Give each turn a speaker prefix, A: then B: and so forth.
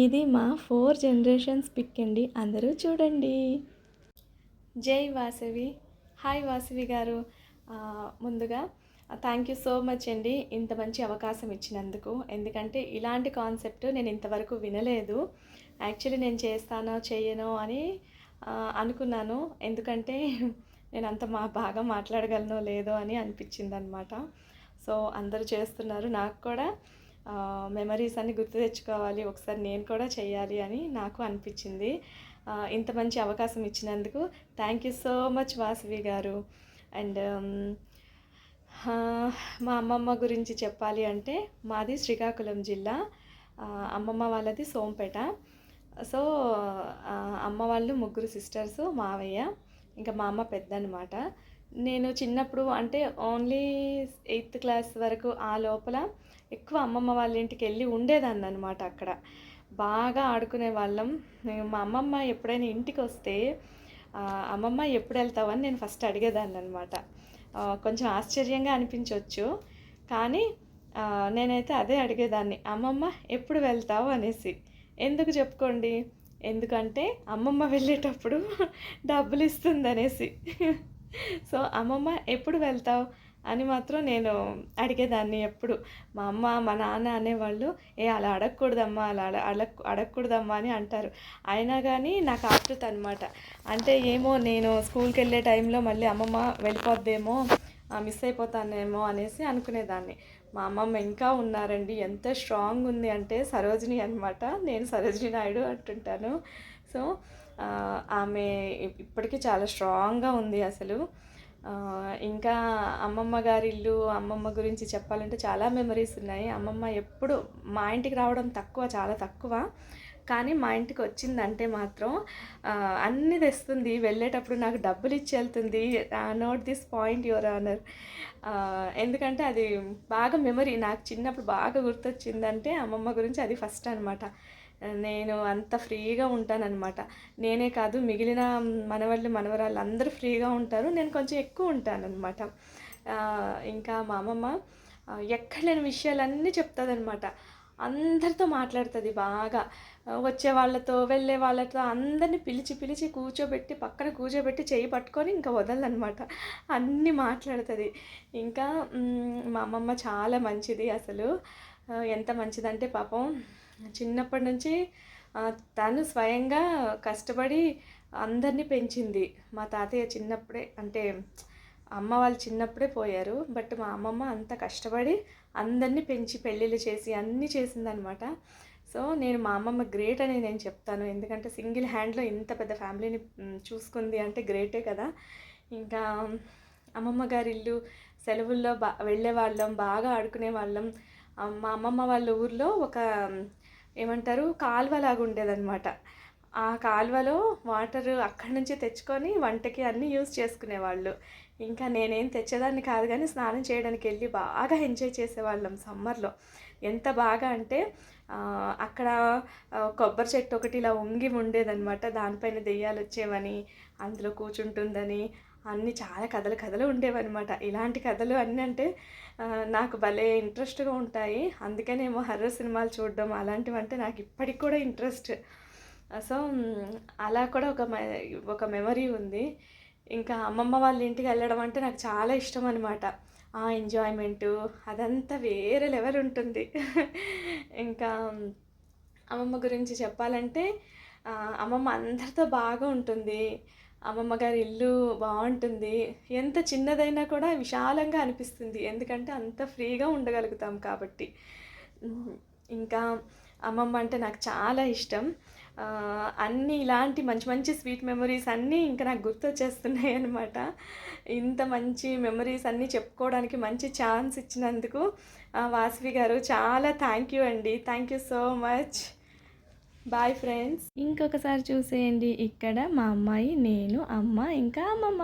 A: ఇది మా four generations pick అండి. అందరూ చూడండి. జై వాసవి. హాయ్ వాసవి గారు. ముందుగా థ్యాంక్ యూ సో మచ్ అండి ఇంత మంచి అవకాశం ఇచ్చినందుకు. ఎందుకంటే ఇలాంటి కాన్సెప్ట్ నేను ఇంతవరకు వినలేదు. యాక్చువల్లీ నేను చేస్తానో చేయనో అని అనుకున్నాను. ఎందుకంటే నేను అంత మా బాగా మాట్లాడగలనో లేదో అని అనిపించింది అనమాట సో అందరూ చేస్తున్నారు. నాకు కూడా మెమరీస్ అన్ని గుర్తు తెచ్చుకోవాలి ఒకసారి నేను కూడా చేయాలి అని నాకు అనిపించింది. ఇంత మంచి అవకాశం ఇచ్చినందుకు thank you so much Vasavi garu. And um, మా అమ్మమ్మ గురించి చెప్పాలి అంటే మాది శ్రీకాకుళం జిల్లా. అమ్మమ్మ వాళ్ళది సోంపేట. సో అమ్మ వాళ్ళు ముగ్గురు సిస్టర్స్ మావయ్య ఇంకా మా అమ్మ పెద్ద అనమాట నేను చిన్నప్పుడు అంటే ఓన్లీ ఎయిత్ క్లాస్ వరకు ఆ లోపల ఎక్కువ అమ్మమ్మ వాళ్ళ ఇంటికి వెళ్ళి ఉండేదాన్ని అనమాట అక్కడ. బాగా ఆడుకునే వాళ్ళం. మా అమ్మమ్మ ఎప్పుడైనా ఇంటికి వస్తే అమ్మమ్మ ఎప్పుడు వెళ్తావని నేను ఫస్ట్ అడిగేదాన్ని అనమాట కొంచెం ఆశ్చర్యంగా అనిపించవచ్చు కానీ నేనైతే అదే అడిగేదాన్ని. అమ్మమ్మ ఎప్పుడు వెళ్తావు? అనేసి. ఎందుకు చెప్పుకోండి? ఎందుకంటే అమ్మమ్మ వెళ్ళేటప్పుడు డబ్బులు ఇస్తుంది అనేసి. సో అమ్మమ్మ ఎప్పుడు వెళ్తావు? అని మాత్రం నేను అడిగేదాన్ని ఎప్పుడు. మా అమ్మ మా నాన్న అనేవాళ్ళు ఏ అలా అడగకూడదమ్మా అలా అడ అడగ అడగకూడదమ్మా అని అంటారు. అయినా కానీ నాకు ఆతృత అనమాట అంటే ఏమో నేను స్కూల్కి వెళ్ళే టైంలో మళ్ళీ అమ్మమ్మ వెళ్ళిపోద్దేమో మిస్ అయిపోతానేమో అనేసి అనుకునేదాన్ని. మా అమ్మమ్మ ఇంకా ఉన్నారండి ఎంత స్ట్రాంగ్ ఉంది అంటే సరోజిని అనమాట నేను సరోజిని నాయుడు అంటుంటాను. సో ఆమె ఇప్పటికీ చాలా స్ట్రాంగ్గా ఉంది అసలు. ఇంకా అమ్మమ్మ గారి ఇల్లు అమ్మమ్మ గురించి చెప్పాలంటే చాలా మెమరీస్ ఉన్నాయి. అమ్మమ్మ ఎప్పుడు మా ఇంటికి రావడం తక్కువ చాలా తక్కువ. కానీ మా ఇంటికి వచ్చిందంటే మాత్రం అన్నీ తెస్తుంది. వెళ్ళేటప్పుడు నాకు డబ్బులు ఇచ్చి వెళ్తుంది. Note this point your honour. ఎందుకంటే అది బాగా మెమరీ. నాకు చిన్నప్పుడు బాగా గుర్తొచ్చిందంటే అమ్మమ్మ గురించి అది ఫస్ట్ అనమాట నేను అంత ఫ్రీగా ఉంటానన్నమాట. నేనే కాదు మిగిలిన మనవాళ్ళు మనవరాళ్ళు అందరూ ఫ్రీగా ఉంటారు. నేను కొంచెం ఎక్కువ ఉంటానన్నమాట. ఇంకా మా అమ్మమ్మ ఎక్కడ లేని విషయాలన్నీ చెప్తుందన్నమాట. అందరితో మాట్లాడుతుంది బాగా. వచ్చే వాళ్ళతో వెళ్ళే వాళ్ళతో అందరిని పిలిచి పిలిచి కూర్చోబెట్టి పక్కన కూర్చోబెట్టి చేయి పట్టుకొని ఇంకా వదలనమాట అన్నీ మాట్లాడుతుంది. ఇంకా మా అమ్మమ్మ చాలా మంచిది అసలు. ఎంత మంచిదంటే పాపం చిన్నప్పటి నుంచి తను స్వయంగా కష్టపడి అందరినీ పెంచింది. మా తాతయ్య చిన్నప్పుడే అంటే అమ్మ వాళ్ళు చిన్నప్పుడే పోయారు. బట్ మా అమ్మమ్మ అంత కష్టపడి అందరినీ పెంచి పెళ్ళిళ్ళు చేసి అన్నీ చేసిందనమాట. సో నేను మా అమ్మమ్మ గ్రేట్ అని నేను చెప్తాను. ఎందుకంటే సింగిల్ హ్యాండ్లో ఇంత పెద్ద ఫ్యామిలీని చూసుకుంది అంటే గ్రేటే కదా. ఇంకా అమ్మమ్మ గారి ఇల్లు సెలవుల్లో బా వెళ్ళే వాళ్ళం బాగా ఆడుకునే వాళ్ళం మా అమ్మమ్మ వాళ్ళ ఊర్లో ఒక ఏమంటారు? కాలువలాగా ఉండేదన్నమాట. ఆ కాలువలో వాటర్ అక్కడి నుంచి తెచ్చుకొని వంటకి అన్నీ యూజ్ చేసుకునేవాళ్ళు. ఇంకా నేనేం తెచ్చేదాన్ని కాదు కానీ స్నానం చేయడానికి వెళ్ళి బాగా ఎంజాయ్ చేసేవాళ్ళం సమ్మర్లో. ఎంత బాగా అంటే అక్కడ కొబ్బరి చెట్టు ఒకటి ఇలా వంగి ఉండేదనమాట దానిపైన దెయ్యాలు వచ్చేవని అందులో కూర్చుంటుందని అన్నీ చాలా కథలు కథలు ఉండేవన్నమాట. ఇలాంటి కథలు అన్నీ అంటే నాకు భలే ఇంట్రెస్ట్గా ఉంటాయి. అందుకనేమో హర్రర్ సినిమాలు చూడడం అలాంటివి అంటే నాకు ఇప్పటికి కూడా ఇంట్రెస్ట్. సో అలా కూడా ఒక మె- ఒక మెమరీ ఉంది. ఇంకా అమ్మమ్మ వాళ్ళ ఇంటికి వెళ్ళడం అంటే నాకు చాలా ఇష్టం అనమాట ఆ ఎంజాయ్మెంటు అదంతా వేరే లెవెల్ ఉంటుంది. ఇంకా అమ్మమ్మ గురించి చెప్పాలంటే అమ్మమ్మ అందరితో బాగా ఉంటుంది. అమ్మమ్మ గారి ఇల్లు బాగుంటుంది. ఎంత చిన్నదైనా కూడా విశాలంగా అనిపిస్తుంది. ఎందుకంటే అంత ఫ్రీగా ఉండగలుగుతాం కాబట్టి. ఇంకా అమ్మమ్మ అంటే నాకు చాలా ఇష్టం. అన్నీ ఇలాంటి మంచి మంచి స్వీట్ మెమరీస్ అన్నీ ఇంకా నాకు గుర్తొచ్చేస్తున్నాయి అనమాట ఇంత మంచి మెమరీస్ అన్నీ చెప్పుకోవడానికి మంచి ఛాన్స్ ఇచ్చినందుకు వాసవి గారు చాలా థ్యాంక్ యూ అండి. Thank you so much. Bye friends ఇంకొకసారి చూసేయండి. ఇక్కడ మా అమ్మాయి నేను అమ్మ ఇంకా అమ్మమ్మ.